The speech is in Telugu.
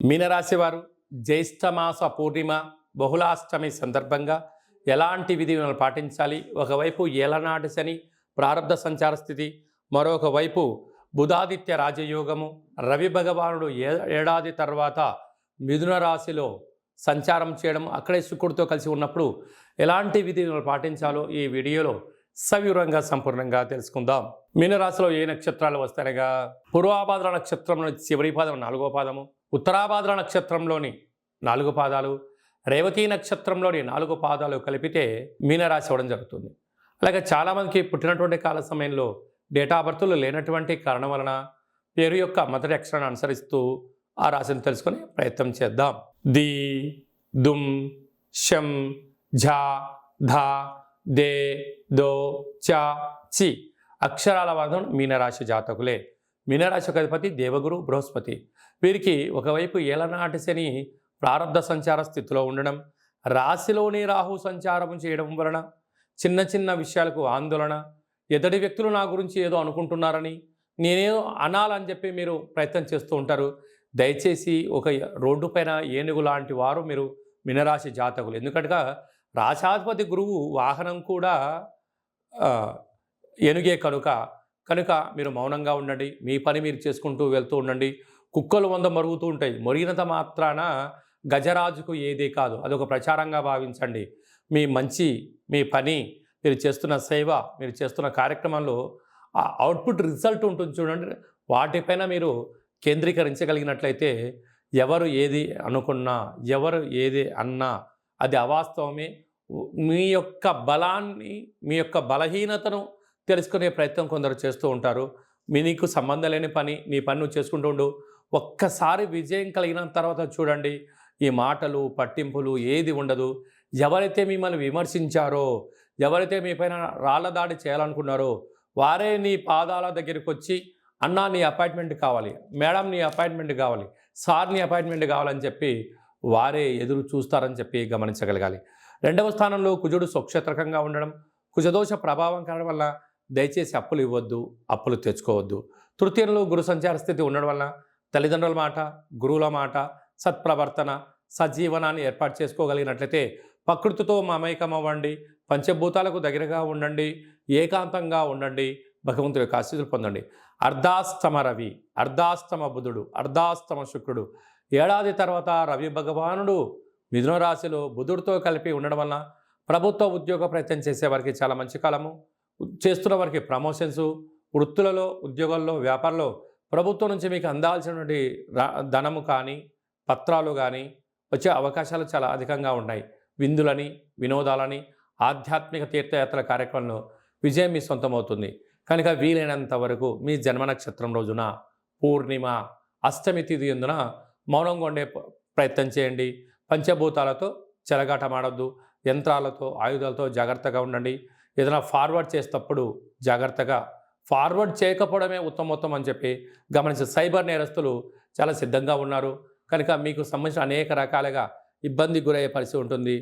మీనరాశివారు జ్యేష్ఠమాస పూర్ణిమ బహుళాష్టమి సందర్భంగా ఎలాంటి విధులను పాటించాలి? ఒకవైపు ఏలనాటి శని ప్రారంధ సంచార స్థితి మరొకవైపు బుధాదిత్య రాజయోగము రవి భగవానుడు ఏ ఏడాది తర్వాత మిథున రాశిలో సంచారం చేయడం అక్కడే శుక్రుడితో కలిసి ఉన్నప్పుడు ఎలాంటి విధులను పాటించాలో ఈ వీడియోలో సవివరంగా సంపూర్ణంగా తెలుసుకుందాం. మీనరాశిలో ఏ నక్షత్రాలు వస్తాయనగా? పూర్వాభాద్ర నక్షత్రంలో చివరి పాదం నాలుగో పాదము. ఉత్తరాభాద్ర నక్షత్రంలోని నాలుగు పాదాలు రేవతి నక్షత్రంలోని నాలుగు పాదాలు కలిపితే మీనరాశి అవ్వడం జరుగుతుంది. అలాగే చాలామందికి పుట్టినటువంటి కాల సమయంలో డేటా బర్త్లు లేనటువంటి కారణం వలన పేరు యొక్క మొదటి అక్షరాన్ని అనుసరిస్తూ ఆ రాశిని తెలుసుకొని ప్రయత్నం చేద్దాం. ది దుమ్ షం ఝా ధా దే దో చ చి అక్షరాల వర్ధం మీనరాశి జాతకులే. మీనరాశి అధిపతి దేవగురు బృహస్పతి. వీరికి ఒకవైపు ఏలనాటి శని ప్రారంధ సంచార స్థితిలో ఉండడం రాశిలోని రాహు సంచారం చేయడం వలన చిన్న చిన్న విషయాలకు ఆందోళన ఎదటి వ్యక్తులు నా గురించి ఏదో అనుకుంటున్నారని నేనేదో అనాలని చెప్పి మీరు ప్రయత్నం చేస్తూ ఉంటారు. దయచేసి ఒక రోడ్డు పైన ఏనుగు లాంటి వారు మీరు మినరాశి జాతకులు. ఎందుకంటే రాశాధిపతి గురువు వాహనం కూడా ఏనుగే కనుక కనుక మీరు మౌనంగా ఉండండి. మీ పని మీరు చేసుకుంటూ వెళ్తూ ఉండండి. కుక్కలు వంద మరుగుతూ ఉంటాయి. మొరిగినంత మాత్రాన గజరాజుకు ఏది కాదు. అదొక ప్రచారంగా భావించండి. మీ మంచి మీ పని మీరు చేస్తున్న సేవ మీరు చేస్తున్న కార్యక్రమంలో ఆ అవుట్పుట్ రిజల్ట్ ఉంటుంది చూడండి. వాటిపైన మీరు కేంద్రీకరించగలిగినట్లయితే ఎవరు ఏది అనుకున్నా ఎవరు ఏది అన్నా అది అవాస్తవమే. మీ యొక్క బలాన్ని మీ యొక్క బలహీనతను తెలుసుకునే ప్రయత్నం కొందరు చేస్తూ ఉంటారు. మీ నీకు సంబంధం లేని పని నీ పని నువ్వు చేసుకుంటూ ఉండు. ఒక్కసారి విజయం కలిగిన తర్వాత చూడండి ఈ మాటలు పట్టింపులు ఏది ఉండదు. ఎవరైతే మిమ్మల్ని విమర్శించారో ఎవరైతే మీ పైన రాళ్ళ దాడి చేయాలనుకున్నారో వారే నీ పాదాల దగ్గరికి వచ్చి అన్నా నీ అపాయింట్మెంట్ కావాలి. మేడం నీ అపాయింట్మెంట్ కావాలి. సార్ నీ అపాయింట్మెంట్ కావాలని చెప్పి వారే ఎదురు చూస్తారని చెప్పి గమనించగలగాలి. రెండవ స్థానంలో కుజుడు స్వక్షేత్రకంగా ఉండడం కుజదోష ప్రభావం కారణం వల్ల దయచేసి అప్పులు ఇవ్వద్దు అప్పులు తెచ్చుకోవద్దు. తృతీయంలో గురు సంచార స్థితి ఉండడం వలన తల్లిదండ్రుల మాట గురువుల మాట సత్ప్రవర్తన సజీవనాన్ని ఏర్పాటు చేసుకోగలిగినట్లయితే ప్రకృతితో మమైకం అవ్వండి పంచభూతాలకు దగ్గరగా ఉండండి ఏకాంతంగా ఉండండి భగవంతుడి యొక్క ఆశీస్సులు పొందండి. అర్ధాస్తమ రవి అర్ధాస్తమ బుధుడు అర్ధాస్తమ శుక్రుడు ఏడాది తర్వాత రవి భగవానుడు మిథున రాశిలో బుధుడితో కలిపి ఉండడం వలన ప్రభుత్వ ఉద్యోగ ప్రయత్నం చేసే వారికి చాలా మంచి కాలము. చేస్తున్న వారికి ప్రమోషన్స్ వృత్తులలో ఉద్యోగాల్లో వ్యాపారంలో ప్రభుత్వం నుంచి మీకు అందాల్సినటువంటి రా- ధనము కానీ పత్రాలు కానీ వచ్చే అవకాశాలు చాలా అధికంగా ఉన్నాయి. విందులని వినోదాలని ఆధ్యాత్మిక తీర్థయాత్రల కార్యక్రమంలో విజయం మీ సొంతమవుతుంది. కనుక వీలైనంత వరకు మీ జన్మ నక్షత్రం రోజున పూర్ణిమ అష్టమి తిథి ఎందున మౌనంగా ఉండే ప్రయత్నం చేయండి. పంచభూతాలతో చెలగాటమాడొద్దు. యంత్రాలతో ఆయుధాలతో జాగ్రత్తగా ఉండండి. ఏదైనా ఫార్వర్డ్ చేసేటప్పుడు జాగ్రత్తగా ఫార్వర్డ్ చేయకపోవడమే ఉత్తమోత్తం అని చెప్పి గమనించి సైబర్ నేరస్తులు చాలా సిద్ధంగా ఉన్నారు. కనుక మీకు సంబంధించిన అనేక రకాలుగా ఇబ్బంది గురయ్యే పరిస్థితి ఉంటుంది.